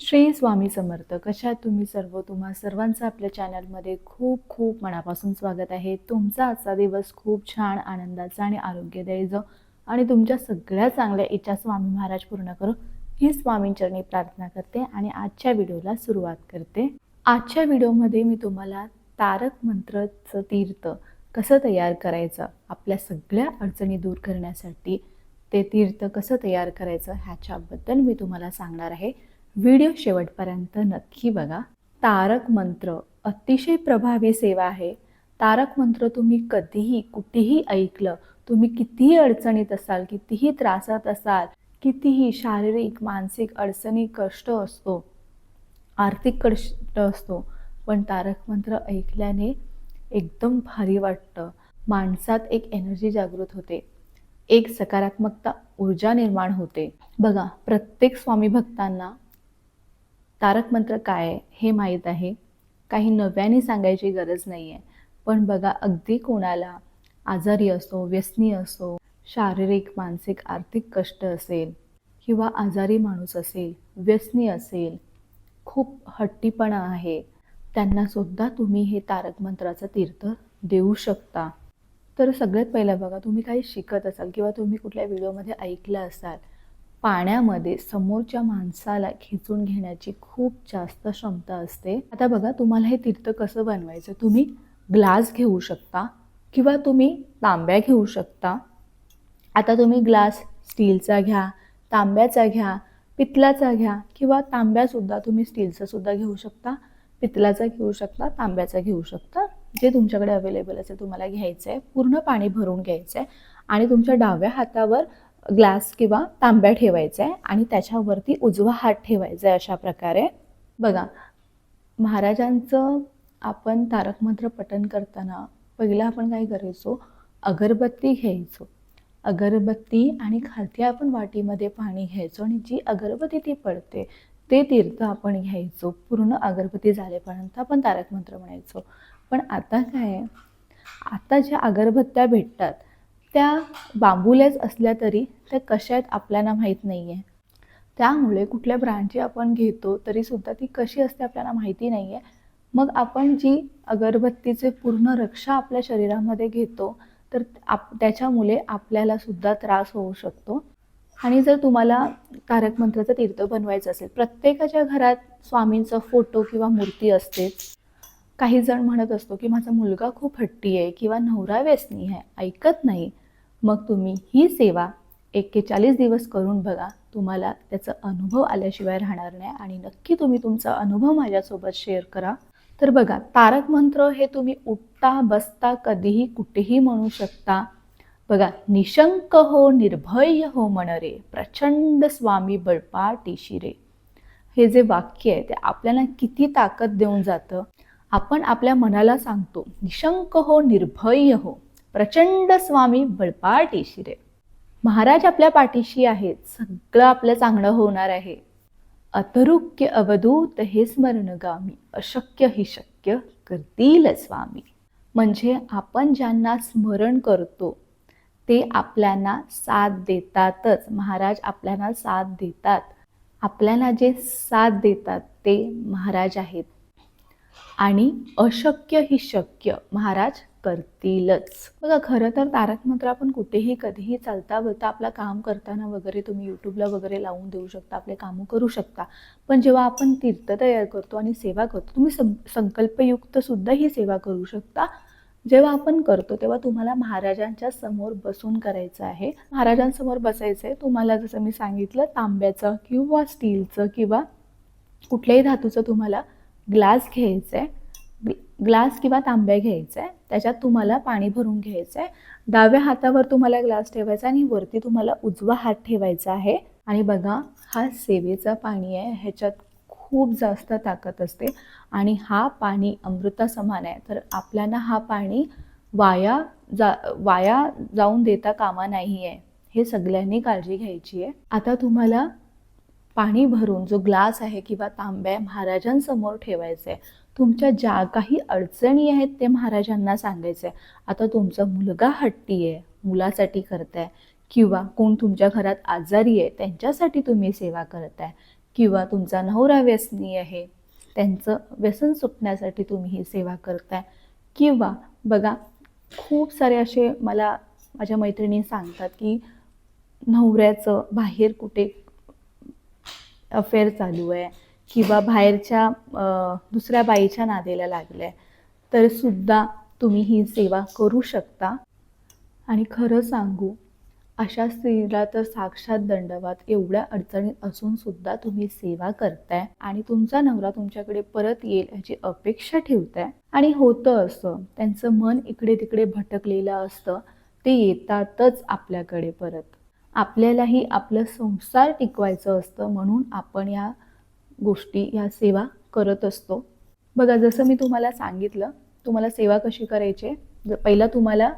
श्री स्वामी समर्थ कशा तुम्ही सर्व? तुम्हा सर्वांचं आपल्या चॅनलमध्ये खूप खूप मनापासून स्वागत आहे. तुमचा आजचा दिवस खूप छान आनंदाचा आणि आरोग्यदायी जो आणि तुमच्या सगळ्या चांगल्या इच्छा स्वामी महाराज पूर्ण करू ही स्वामींचरणी प्रार्थना करते आणि आजच्या व्हिडिओला सुरुवात करते. आजच्या व्हिडिओमध्ये मी तुम्हाला तारक मंत्रचं तीर्थ कसं तयार करायचं आपल्या सगळ्या अडचणी दूर करण्यासाठी ते तीर्थ कसं तयार करायचं ह्याच्याबद्दल मी तुम्हाला सांगणार आहे. व्हिडिओ शेवटपर्यंत नक्की बघा. तारक मंत्र अतिशय प्रभावी सेवा आहे. तारक मंत्र तुम्ही कधीही कुठेही ऐकलं तुम्ही कितीही अडचणीत असाल कितीही त्रासात असाल कितीही शारीरिक मानसिक अडचणी कष्ट असतो आर्थिक कष्ट असतो पण तारक मंत्र ऐकल्याने एकदम भारी वाटतं. माणसात एक एनर्जी जागृत होते. एक सकारात्मकता ऊर्जा निर्माण होते. बघा प्रत्येक स्वामी भक्तांना तारक मंत्र काय हे माहीत आहे. काही नव्याने सांगायची गरज नाही आहे पण बघा अगदी कोणाला आजारी असो व्यसनी असो शारीरिक मानसिक आर्थिक कष्ट असेल किंवा आजारी माणूस असेल व्यसनी असेल खूप हट्टीपणा आहे. त्यांनासुद्धा तुम्ही हे तारक मंत्राचं तीर्थ देऊ शकता. तर सगळ्यात पहिलं बघा तुम्ही काही शिकत असाल किंवा तुम्ही कुठल्या व्हिडिओमध्ये ऐकलं असाल पाण्यामध्ये समोरच्या माणसाला खेचून घेण्याची खूप जास्त क्षमता असते. आता बघा तुम्हाला हे तीर्थ कसं बनवायचं? तुम्ही ग्लास घेऊ शकता किंवा तुम्ही तांब्या घेऊ शकता. आता तुम्ही ग्लास स्टीलचा घ्या तांब्याचा घ्या पितलाचा घ्या किंवा तांब्यासुद्धा तुम्ही स्टीलचा सुद्धा घेऊ शकता पितलाचा घेऊ शकता तांब्याचा घेऊ शकता. जे तुमच्याकडे अवेलेबल असेल तुम्हाला घ्यायचं आहे पूर्ण पाणी भरून घ्यायचं आहे आणि तुमच्या डाव्या हातावर ग्लास किंवा तांब्या ठेवायचा आहे आणि त्याच्यावरती उजवा हात ठेवायचा आहे अशा प्रकारे. बघा महाराजांचं आपण तारक मंत्र पठण करताना पहिलं आपण काय करायचो? अगरबत्ती घ्यायचो. अगरबत्ती आणि खालती आपण वाटीमध्ये पाणी घ्यायचो आणि जी अगरबत्ती ती पडते ते तीर्थ आपण घ्यायचो. पूर्ण अगरबत्ती झालेपर्यंत आपण तारक मंत्र म्हणायचो. पण आता काय आता ज्या अगरबत्त्या भेटतात त्या बांबूल्याच असल्या तरी त्या कशा आहेत आपल्याला माहीत नाही आहे त्यामुळे कुठल्या ब्रँडची आपण घेतो तरीसुद्धा ती कशी असते आपल्याला माहिती नाही आहे मग आपण जी अगरबत्तीचे पूर्ण रक्षा आपल्या शरीरामध्ये घेतो तर आप त्याच्यामुळे आपल्याला सुद्धा त्रास होऊ शकतो. आणि जर तुम्हाला तारक मंत्राचं तीर्थ बनवायचं असेल प्रत्येकाच्या घरात स्वामींचा फोटो किंवा मूर्ती असतेच काही जण म्हणत असतो की माझा मुलगा खूप हट्टी आहे किंवा नवरा व्यसनी आहे ऐकत नाही. मग तुम्ही ही सेवा एक्केचाळीस दिवस करून बघा. तुम्हाला त्याचा अनुभव आल्याशिवाय राहणार नाही आणि नक्की तुम्ही तुमचा अनुभव माझ्यासोबत शेअर करा. तर बघा तारक मंत्र हे तुम्ही उठता बसता कधीही कुठेही म्हणू शकता. बघा निशंक हो निर्भय हो मन रे प्रचंड स्वामी बळपाटी रे हे जे वाक्य आहे ते आपल्याला किती ताकद देऊन जातं? आपण आपल्या मनाला सांगतो निशंक हो निर्भय हो. प्रचंड स्वामी बळपाटीशी रे महाराज आपल्या पाठीशी आहेत. सगळं आपलं चांगलं होणार आहे. अतरुक्य अवधूत हे स्मरणगामी. अशक्य ही शक्य करतील स्वामी. म्हणजे आपण ज्यांना स्मरण करतो ते आपल्याला साथ देतातच. महाराज आपल्याला साथ देतात. आपल्याला जे साथ देतात ते महाराज आहेत. आणि अशक्य ही शक्य. महाराज करतीलच. बघा खरं तर तारक मंत्र आपण कुठेही कधीही चालता बोलता आपलं काम करताना वगैरे तुम्ही यूट्यूबला वगैरे लावून देऊ शकता आपले कामं करू शकता. पण जेव्हा आपण तीर्थ तयार करतो आणि सेवा करतो तुम्ही सं संकल्पयुक्त सुद्धा ही सेवा करू शकता. जेव्हा आपण करतो तेव्हा तुम्हाला महाराजांच्या समोर बसून करायचं आहे. महाराजांसमोर बसायचं आहे. तुम्हाला जसं मी सांगितलं तांब्याचं किंवा स्टीलचं किंवा कुठल्याही धातूचं तुम्हाला ग्लास घ्यायचं आहे ग्लास किंवा तांब्या घ्यायचं आहे त्याच्यात तुम्हाला पाणी भरून घ्यायचं आहे डाव्या हातावर तुम्हाला ग्लास ठेवायचा आणि वरती तुम्हाला उजवा हात ठेवायचा आहे. आणि बघा हा सेवेचा पाणी आहे ह्याच्यात खूप जास्त ताकद असते. आणि हा पाणी अमृता समान आहे. तर आपल्याला हा पाणी वाया जा वाया जाऊन देता कामा नाही आहे हे सगळ्यांनी काळजी घ्यायची आहे. आता तुम्हाला पाणी भरून जो ग्लास आहे किंवा तांब्या महाराजांसमोर ठेवायचं आहे. तुमच्या ज्या काही अडचणी आहेत ते महाराजांना सांगायचं आहे आता तुमचा मुलगा हट्टी आहे मुलासाठी करताय किंवा कोण तुमच्या घरात आजारी आहे त्यांच्यासाठी तुम्ही सेवा करताय किंवा तुमचा नवरा व्यसनी आहे त्यांचं व्यसन सुटण्यासाठी तुम्ही ही सेवा करताय. किंवा बघा खूप सारे असे मला माझ्या मैत्रिणी सांगतात की नवऱ्याचं बाहेर कुठे अफेअर चालू आहे किंवा बाहेरच्या दुसऱ्या बाईच्या नादेला लागलं आहे तर सुद्धा तुम्ही ही सेवा करू शकता. आणि खरं सांगू अशा स्त्रीला तर साक्षात दंडवात एवढ्या अडचणीत असून सुद्धा तुम्ही सेवा करताय आणि तुमचा नवरा तुमच्याकडे परत येईल याची अपेक्षा ठेवताय. आणि होतं असं त्यांचं मन इकडे तिकडे भटकलेलं असतं ते येतातच आपल्याकडे परत. आपल्यालाही आपलं संसार टिकवायचं असतं म्हणून आपण या गोष्टी ह्या सेवा करत असतो. बघा जसं मी तुम्हाला सांगितलं तुम्हाला सेवा कशी करायची आहे? ज- पहिला तुम्हाला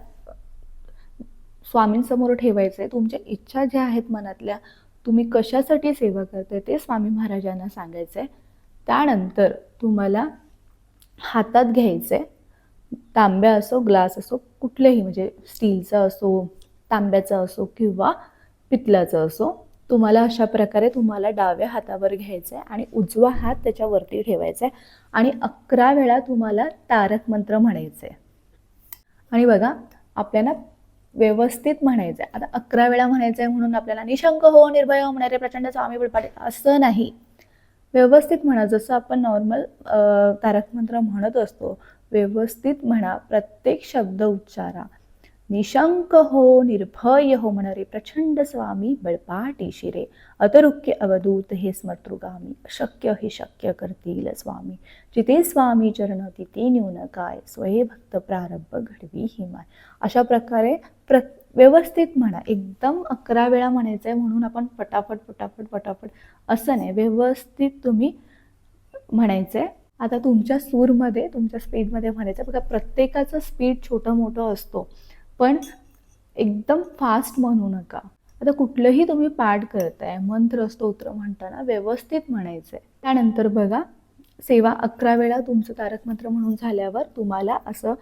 स्वामींसमोर ठेवायचं आहे तुमच्या इच्छा ज्या आहेत मनातल्या तुम्ही कशासाठी सेवा करताय ते स्वामी महाराजांना सांगायचं आहे. त्यानंतर तुम्हाला हातात घ्यायचं आहे. तांब्या असो ग्लास असो कुठलेही म्हणजे स्टीलचा असो तांब्याचा असो किंवा पितलाचा असो तुम्हाला अशा प्रकारे तुम्हाला डाव्या हातावर घ्यायचं आहे आणि उजवा हात त्याच्यावरती ठेवायचा आहे आणि अकरा वेळा तुम्हाला तारक मंत्र म्हणायचं आहे आणि बघा आपल्याला व्यवस्थित म्हणायचं आहे आता अकरा वेळा म्हणायचं आहे म्हणून आपल्याला निशंक हो निर्भय हो म्हणणारे प्रचंड स्वामी बळपाटे असं नाही. व्यवस्थित म्हणा जसं आपण नॉर्मल तारक मंत्र म्हणत असतो व्यवस्थित म्हणा प्रत्येक शब्द उच्चारा. निशंक हो निर्भय हो म्हणारे प्रचंड स्वामी बळपाटी शिरे अतरुक्य अवधूत हे स्मर्तृगामी अशक्य हे शक्य करतील स्वामी जिथे स्वामी चरण तिथे न्यून काय स्वये भक्त प्रारंभ घडवी ही माय अशा प्रकारे प्र व्यवस्थित म्हणा एकदम अकरा वेळा म्हणायचं आहे म्हणून आपण पटापट पटापट पटापट असं नाही व्यवस्थित तुम्ही म्हणायचं आहे आता तुमच्या सूरमध्ये तुमच्या स्पीडमध्ये म्हणायचं आहे. बघा प्रत्येकाचं स्पीड छोटं मोठं असतो. पण एकदम फास्ट म्हणू नका. आता कुठलंही तुम्ही पाठ करताय मंत्र स्तोत्र म्हणताना व्यवस्थित म्हणायचं आहे त्यानंतर बघा सेवा अकरा वेळा तुमचं तारक मंत्र म्हणून झाल्यावर तुम्हाला असं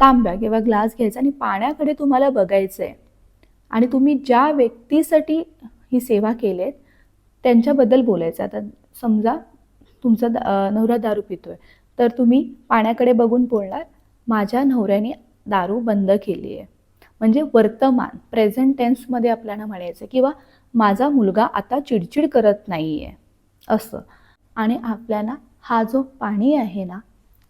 तांब्या किंवा ग्लास घ्यायचा आणि पाण्याकडे तुम्हाला बघायचं आहे आणि तुम्ही ज्या व्यक्तीसाठी ही सेवा केलेत त्यांच्याबद्दल बोलायचं. आता समजा तुमचा नवरा दारू पितोय. तर तुम्ही पाण्याकडे बघून बोलणार माझ्या नवऱ्याने दारू बंद केली आहे. म्हणजे वर्तमान प्रेझेंट टेन्समध्ये आपल्याला म्हणायचं किंवा माझा मुलगा आता चिडचिड करत नाही आहे असं. आणि आपल्याला हा जो पाणी आहे ना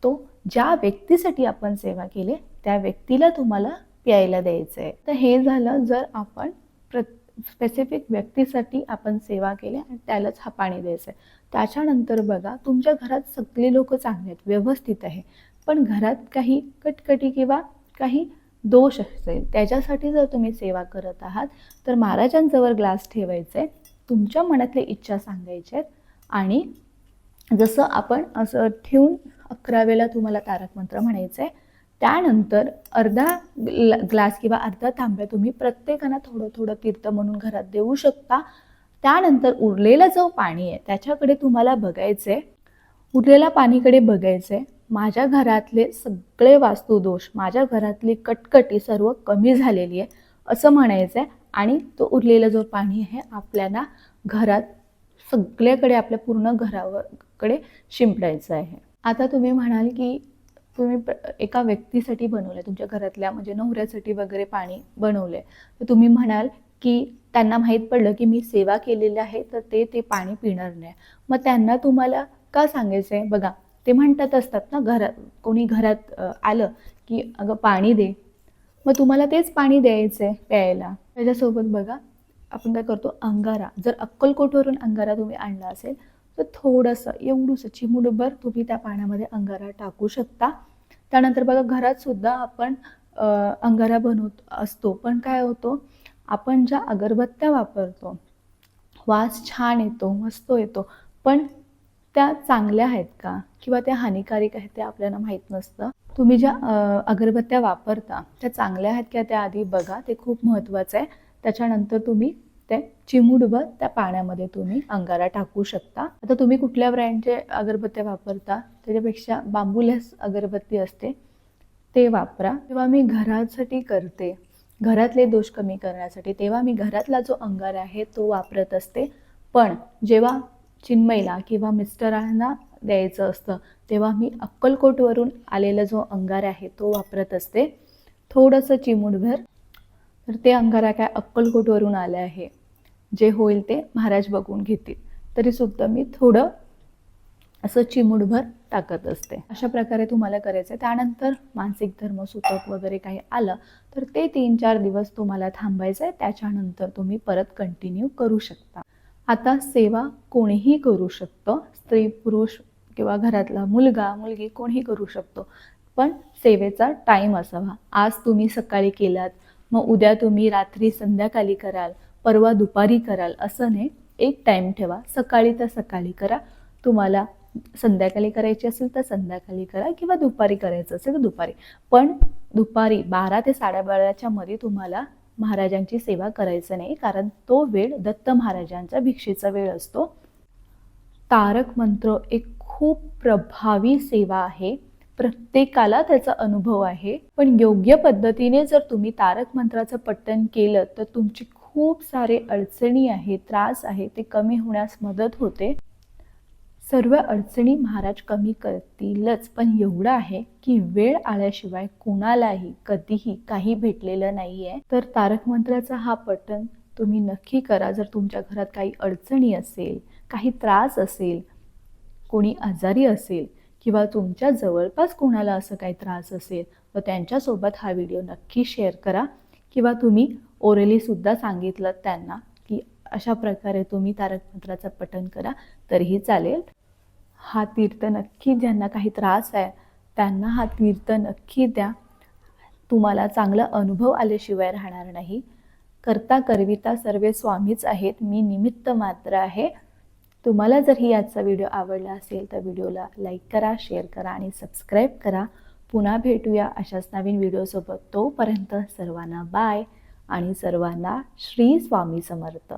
तो ज्या व्यक्तीसाठी आपण सेवा केली त्या व्यक्तीला तुम्हाला प्यायला द्यायचं आहे तर हे झालं जर आपण प्र स्पेसिफिक व्यक्तीसाठी आपण सेवा केली आणि त्यालाच हा पाणी द्यायचं आहे त्याच्यानंतर बघा तुमच्या घरात सगळे लोक चांगले आहेत व्यवस्थित आहे. पण घरात काही कटकटी किंवा काही दोष असेल त्याच्यासाठी जर तुम्ही सेवा करत आहात तर महाराजांजवळ ग्लास ठेवायचे आहे तुमच्या मनातल्या इच्छा सांगायच्या आहेत आणि जसं आपण असं ठेवून अकरा वेळेला तुम्हाला तारक मंत्र म्हणायचं आहे त्यानंतर अर्धा ग्लास किंवा अर्धा तांब्या तुम्ही प्रत्येकानं थोडं थोडं तीर्थ म्हणून घरात देऊ शकता. त्यानंतर उरलेला जो पाणी आहे त्याच्याकडे तुम्हाला बघायचं आहे उरलेल्या पाणीकडे बघायचं. आहे माझ्या घरातले सगळे वास्तुदोष माझ्या घरातली कटकटी सर्व कमी झालेली आहे असं म्हणायचं आहे आणि तो उरलेला जो पाणी आहे आपल्याला घरात सगळ्याकडे आपल्या पूर्ण घराकडे शिंपडायचं आहे. आता तुम्ही म्हणाल की तुम्ही एका व्यक्तीसाठी बनवलं तुमच्या घरातल्या म्हणजे नवऱ्यासाठी वगैरे पाणी बनवलं आहे तर तुम्ही म्हणाल की त्यांना माहीत पडलं की मी सेवा केलेली आहे तर ते ते पाणी पिणार नाही. मग त्यांना तुम्हाला का सांगायचं आहे बघा ते म्हणतात असतात ना घरात कोणी घरात आलं की अगं पाणी दे. मग तुम्हाला तेच पाणी द्यायचं आहे प्यायला. त्याच्यासोबत बघा आपण काय करतो अंगारा. जर अक्कलकोटवरून अंगारा तुम्ही आणला असेल तर थोडंसं एवढंसं चिमुडभर तुम्ही त्या पाण्यामध्ये अंगारा टाकू शकता. त्यानंतर बघा घरात सुद्धा आपण अंगारा बनवत असतो. पण काय होतो आपण ज्या अगरबत्त्या वापरतो वास छान येतो मस्त येतो. पण त्या चांगल्या आहेत का? किंवा त्या हानिकारक आहेत ते आपल्याला माहीत नसतं. तुम्ही ज्या अगरबत्त्या वापरता त्या चांगल्या आहेत का त्या आधी बघा. ते खूप महत्त्वाचं आहे. त्याच्यानंतर तुम्ही ते चिमूटभर त्या पाण्यामध्ये तुम्ही अंगारा टाकू शकता. आता तुम्ही कुठल्या ब्रँडचे अगरबत्त्या वापरता? त्याच्यापेक्षा बांबूलेस अगरबत्ती असते ते वापरा. तेव्हा मी घरासाठी करते घरातले दोष कमी करण्यासाठी तेव्हा मी घरातला जो अंगार आहे तो वापरत असते. पण जेव्हा चिन्मयला किंवा मिस्टरांना द्यायचं असतं तेव्हा मी अक्कलकोटवरून आलेला जो अंगार आहे तो वापरत असते. थोडंसं चिमूटभर. तर ते अंगारा काय अक्कलकोटवरून आलं आहे. जे होईल ते महाराज बघून घेतील. तरीसुद्धा मी थोडं असं चिमूटभर टाकत असते. अशा प्रकारे तुम्हाला करायचं आहे त्यानंतर मानसिक धर्म सूतक वगैरे काही आलं तर ते तीन चार दिवस तुम्हाला थांबायचं आहे त्याच्यानंतर तुम्ही परत कंटिन्यू करू शकता. आता सेवा कोणीही करू शकतं. स्त्री पुरुष किंवा घरातला मुलगा मुलगी कोणीही करू शकतो. पण सेवेचा टाईम असावा. आज तुम्ही सकाळी केलात मग उद्या तुम्ही रात्री संध्याकाळी कराल परवा दुपारी कराल असं नाही. एक टाईम ठेवा. सकाळी तर सकाळी करा. तुम्हाला संध्याकाळी करायची असेल तर संध्याकाळी करा किंवा दुपारी करायचं असेल तर दुपारी. पण दुपारी बारा ते साडेबाराच्या मध्ये तुम्हाला महाराजांची सेवा करायचं नाही कारण तो वेळ दत्त महाराजांचा भिक्षेचा वेळ असतो. तारक मंत्र एक खूप प्रभावी सेवा आहे. प्रत्येकाला त्याचा अनुभव आहे. पण योग्य पद्धतीने जर तुम्ही तारक मंत्राचं पठण केलं तर तुमची खूप सारे अडचणी आहे त्रास आहे ते कमी होण्यास मदत होते. सर्व अडचणी महाराज कमी करतीलच. पण एवढं आहे की वेळ आल्याशिवाय कोणालाही कधीही काही भेटलेलं नाही आहे तर तारक मंत्राचा हा पठण तुम्ही नक्की करा. जर तुमच्या घरात काही अडचणी असेल काही त्रास असेल कोणी आजारी असेल किंवा तुमच्या जवळपास कोणाला असं काही त्रास असेल तर त्यांच्यासोबत हा व्हिडिओ नक्की शेअर करा. किंवा तुम्ही ओरलीसुद्धा सांगितलं त्यांना की अशा प्रकारे तुम्ही तारक मंत्राचं पठण करा तरीही चालेल. हा तीर्थ नक्की ज्यांना काही त्रास आहे त्यांना हा तीर्थ नक्की द्या. तुम्हाला चांगला अनुभव आल्याशिवाय राहणार नाही. करता करविता सर्वे स्वामीच आहेत. मी निमित्त मात्र आहे. तुम्हाला जर ही आजचा व्हिडिओ आवडला असेल तर व्हिडिओला लाईक करा शेअर करा आणि सबस्क्राईब करा. पुन्हा भेटूया अशाच नवीन व्हिडिओसोबत. तोपर्यंत सर्वांना बाय आणि सर्वांना श्री स्वामी समर्थ.